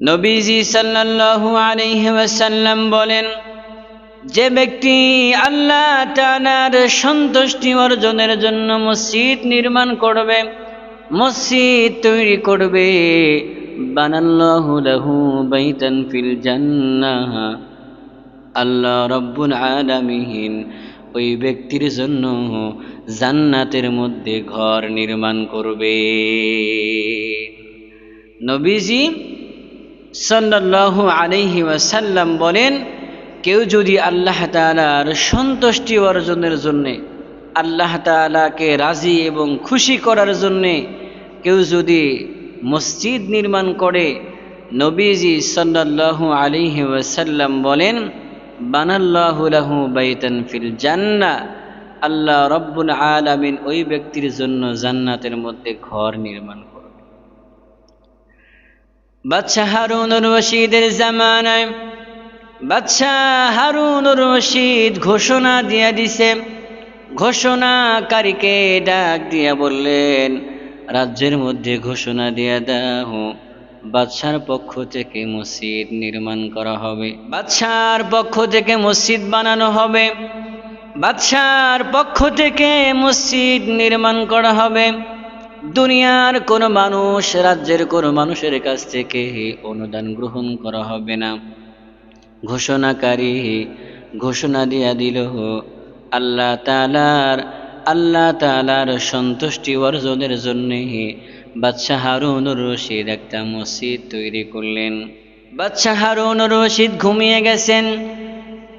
নবীজি সাল্লাল্লাহু আলাইহি ওয়াসাল্লাম বলেন, যে ব্যক্তি আল্লাহ তাআলার সন্তুষ্টি অর্জনের জন্য মসজিদ নির্মাণ করবে, মসজিদ তৈরি করবে, বানাল্লাহু লাহু বাইতান ফিল জান্নাহ। আল্লাহ রব্বুল আলামিন ওই ব্যক্তির জন্য জান্নাতের মধ্যে ঘর নির্মাণ করবে। নবীজি সাল্লাল্লাহু আলাইহি ওয়াসাল্লাম বলেন, কেউ যদি আল্লাহ তাআলার সন্তুষ্টি অর্জনের জন্যে, আল্লাহ তাআলাকে রাজি এবং খুশি করার জন্যে কেউ যদি মসজিদ নির্মাণ করে, নবীজি সাল্লাল্লাহু আলাইহি ওয়াসাল্লাম বলেন, বানাল্লাহু লাহু বাইতান ফিল জান্নাহ, আল্লাহ রব্বুল আলামিন ওই ব্যক্তির জন্য জান্নাতের মধ্যে ঘর নির্মাণ বাচ্চা হারুনুর রশিদের জামানায় বাচ্চা হারুনুর রশিদ ঘোষণা দিয়া দিছে। ঘোষণাকারীকে ডাক দিয়া বললেন, রাজ্যের মধ্যে ঘোষণা দিয়া দাও। বাদশার পক্ষ থেকে মসজিদ নির্মাণ করা হবে। বাদশার পক্ষ থেকে মসজিদ বানানো হবে। বাদশার পক্ষ থেকে মসজিদ নির্মাণ করা হবে। দুনিয়ার কোনো মানুষ রাজ্যের কোনো মানুষের কাছ থেকে অনুদান গ্রহণ করা হবে না। ঘোষণাকারী ঘোষণা দিয়া দিল, আল্লাহ তালার আল্লাহ তালার সন্তুষ্টি অর্জনের জন্যে বাদশাহ হারুনুর রশিদ একটা মসজিদ তৈরি করলেন। বাদশাহ হারুনুর রশিদ ঘুমিয়ে গেছেন।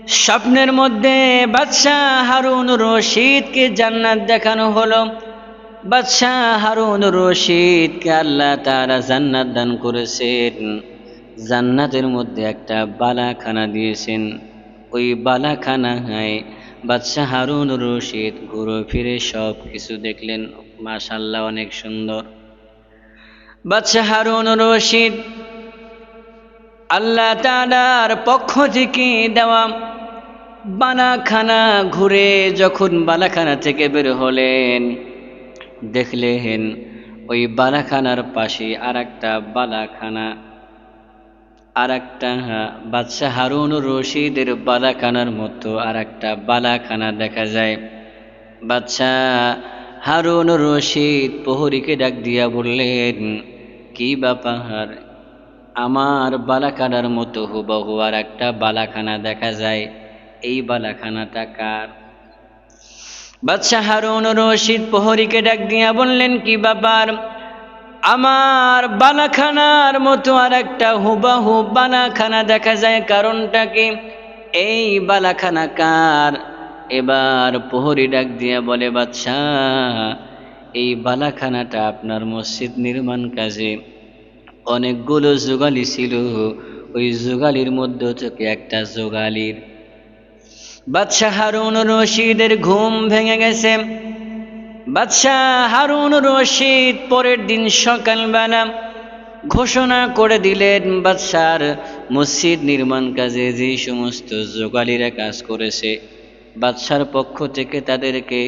স্বপ্নের মধ্যে বাদশাহ হারুনুর রশিদকে জান্নাত দেখানো হলো। বাদশাহ হারুনুর রশিদকে আল্লাহ তারা জান্নাত দান করেছেন। জান্নাতের মধ্যে একটা বালাখানা দিয়েছেন। ওই বালাখানায় বাদশাহ হারুন রশিদ ঘুরে ফিরে সব কিছু দেখলেন। মাশাল্লাহ অনেক সুন্দর। বাদশাহ হারুন রশিদ আল্লাহ তালার পক্ষ থেকে দেওয়া বালাখানা ঘুরে যখন বালাখানা থেকে বের হলেন দেখলেন ওই বালাখানার পাশে আর একটা বালাখানা। আর একটা বাদশাহ হারুন রশিদের বালাখানার মতো আর একটা বালাখানা দেখা যায়। বাদশাহ হারুন রশিদ প্রহরীকে ডাক দিয়া বললেন, কি ব্যাপার? আমার বালাখানার মতো হুবহু আর একটা বালাখানা দেখা যায়। এই বালাখানাটা কার? বাদশাহ হারুন রশিদ প্রহরীকে ডাক দিয়া বললেন, কি ব্যাপার? আমার বানাখানার মতো আর একটা হুবাহু বানাখানা দেখা যায়, কারণটা কি? এই বালাখানা কার? এবার প্রহরী ডাক দিয়া বলে, বাদশাহ, এই বালাখানাটা আপনার মসজিদ নির্মাণ কাজে অনেকগুলো যোগালি ছিল। ওই যোগালির মধ্য থেকে একটা যোগালির বাদশাহ হারুন রশিদের ঘুম ভেঙে গেছে। বাদশাহ হারুন রশিদ পরের দিন সকালবেলা ঘোষণা করে দিলেন, বাদশার মসজিদ নির্মাণ কাজে যে সমস্ত যোগালীরা কাজ করেছে, বাদশার পক্ষ থেকে তাদেরকে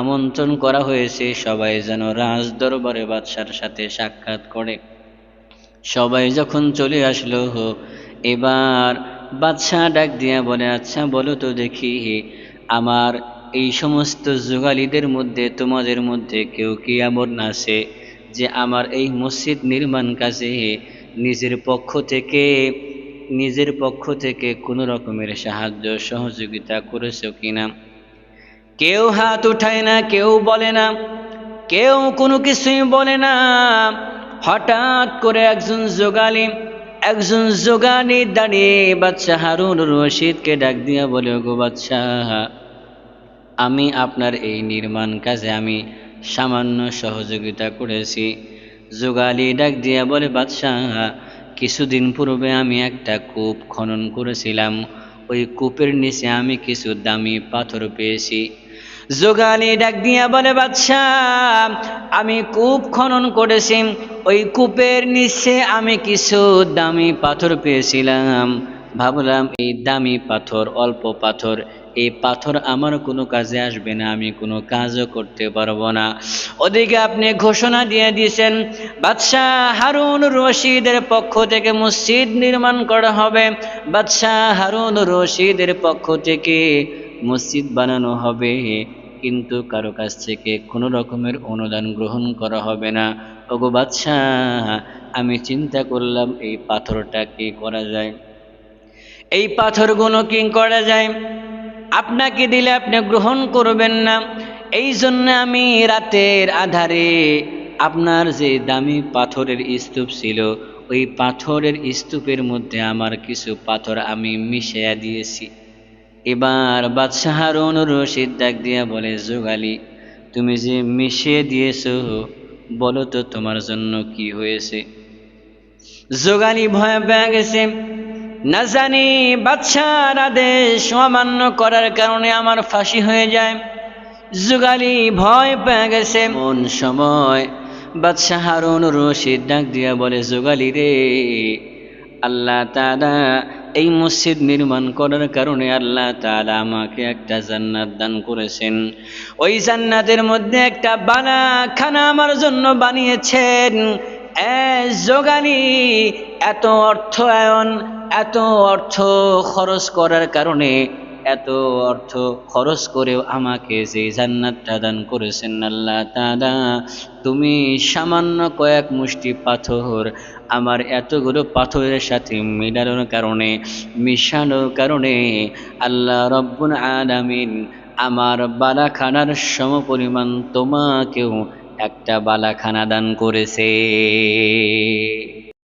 আমন্ত্রণ করা হয়েছে, সবাই যেন রাজ দরবারে বাদশার সাথে সাক্ষাৎ করে। সবাই যখন চলে আসলো, এবার বাদশাহ ডাক দিয়া বলে আচ্ছা বলো তো দেখি, আমার এই সমস্ত যুগালীদের মধ্যে, তোমাদের মধ্যে কেউ কি এমন আছে যে আমার এই মসজিদ নির্মাণ কাজে নিজের পক্ষ থেকে, নিজের পক্ষ থেকে কোনো রকমের সাহায্য, সহযোগিতা করেছ কিনা? কেউ হাত উঠায় না, কেউ বলে না, কেউ কোনো কিছুই বলে না। হঠাৎ করে একজন যোগালী একজন যোগালী দাঁড়িয়ে বাচ্চা হারুন রশিদকে ডাক দিয়া বলে গো বাচ্চা আমি আপনার এই নির্মাণ কাজে আমি সামান্য সহযোগিতা করেছি। যোগালি ডাক দিয়া বলে, বাদশাহ, কিছুদিন পূর্বে আমি একটা কূপ খনন করেছিলাম। ওই কূপের নিচে আমি কিছু দামি পাথর পেয়েছি। যোগালি ডাক দিয়া বলে, বাদশাহ, আমি কূপ খনন করেছি। ওই কূপের নিচে আমি কিছু দামি পাথর পেয়েছিলাম। ভাবলাম, এই দামি পাথর, অল্প পাথর, এই পাথর আমার কোনো কাজে আসবে না, আমি কোনো কাজও করতে পারব না। ওদিকে আপনি ঘোষণা দিয়ে দিয়েছেন, বাদশাহ হারুন রশিদের পক্ষ থেকে মসজিদ নির্মাণ করা হবে। বাদশাহ হারুন রশিদের পক্ষ থেকে মসজিদ বানানো হবে। কিন্তু কারও কাছ থেকে কোনো রকমের অনুদান গ্রহণ করা হবে না। ওগো বাদশাহ, আমি চিন্তা করলাম এই পাথরটা কি করা যায়? এই পাথরগুলো কি করা যায়? আপনাকে দিলে আপনি গ্রহণ করবেন না। এই জন্য আমি রাতের আধারে আপনার যে দামি পাথরের স্তূপ ছিল, ওই পাথরের স্তূপের মধ্যে আমার কিছু পাথর আমি মিশিয়ে দিয়েছি। এবার বাদশাহ হারুন ডাক দিয়া বলে, যোগালি, তুমি যে মিশিয়ে দিয়েছ, বলো তো তোমার জন্য কি হয়েছে? যোগালি ভয় পেয়ে গেছে। না জানি বাদশার আদেশ অমান্য করার কারণে আমার ফাঁসি হয়ে যায়। যুগালি ভয় পেয়ে গেছে। মন সময় বাদশাহ হারুন ডাক দিয়া বলে, যুগালি রে, আল্লাহ তাআলা এই মসজিদ নির্মাণ করার কারণে আল্লাহ তালা আমাকে একটা জান্নাত দান করেছেন। ওই জান্নাতের মধ্যে একটা বানাখানা আমার জন্য বানিয়েছেন। জোগানি, এত এত অর্থায়ন এত অর্থ খরচ করার কারণে এত অর্থ খরচ করেও আমাকে যে জান্নাতটা দান করেছেন আল্লাহ তাআলা, তুমি সামান্য কয়েক মুষ্টি পাথর আমার এতগুলো পাথরের সাথে মিলানোর কারণে, মিশানোর কারণে আল্লাহ রব্বুল আলামিন আমার বালাখানার সমপরিমাণ তোমাকেও একটা বালাখানা দান করেছে।